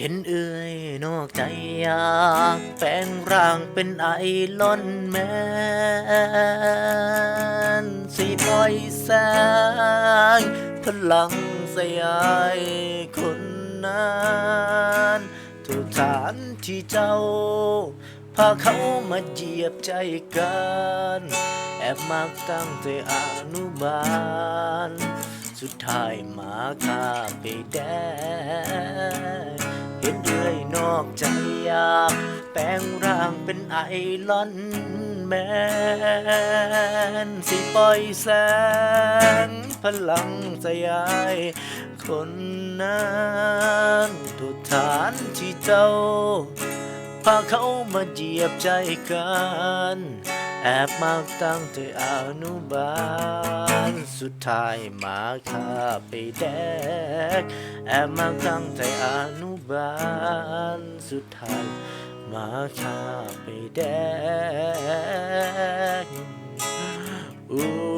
เห็นเอ่ยนอกใจอยากแปลงร่างเป็นไอลอนแมนสิปล่อยแสงพลังสยายคนนั้นทุกฐานที่เจ้า พาเขามาเหยียบใจกัน แอบมาตั้งแต่อนุบาล สุดท้ายมาข้าไปแดน อกใจอยากแปลงร่างเป็นไอรอนแมนสิปล่อยแสงพลังสยาย คนนั้นทุกฐานที่เจ้า พาเขามาเหยียบใจกัน แอบมาตั้งแต่อนุบาล สุดท้ายมาข้าไปแดก แอบมาตั้งแต่อนุบาล สุดท้ายมาข้าไปแดกอู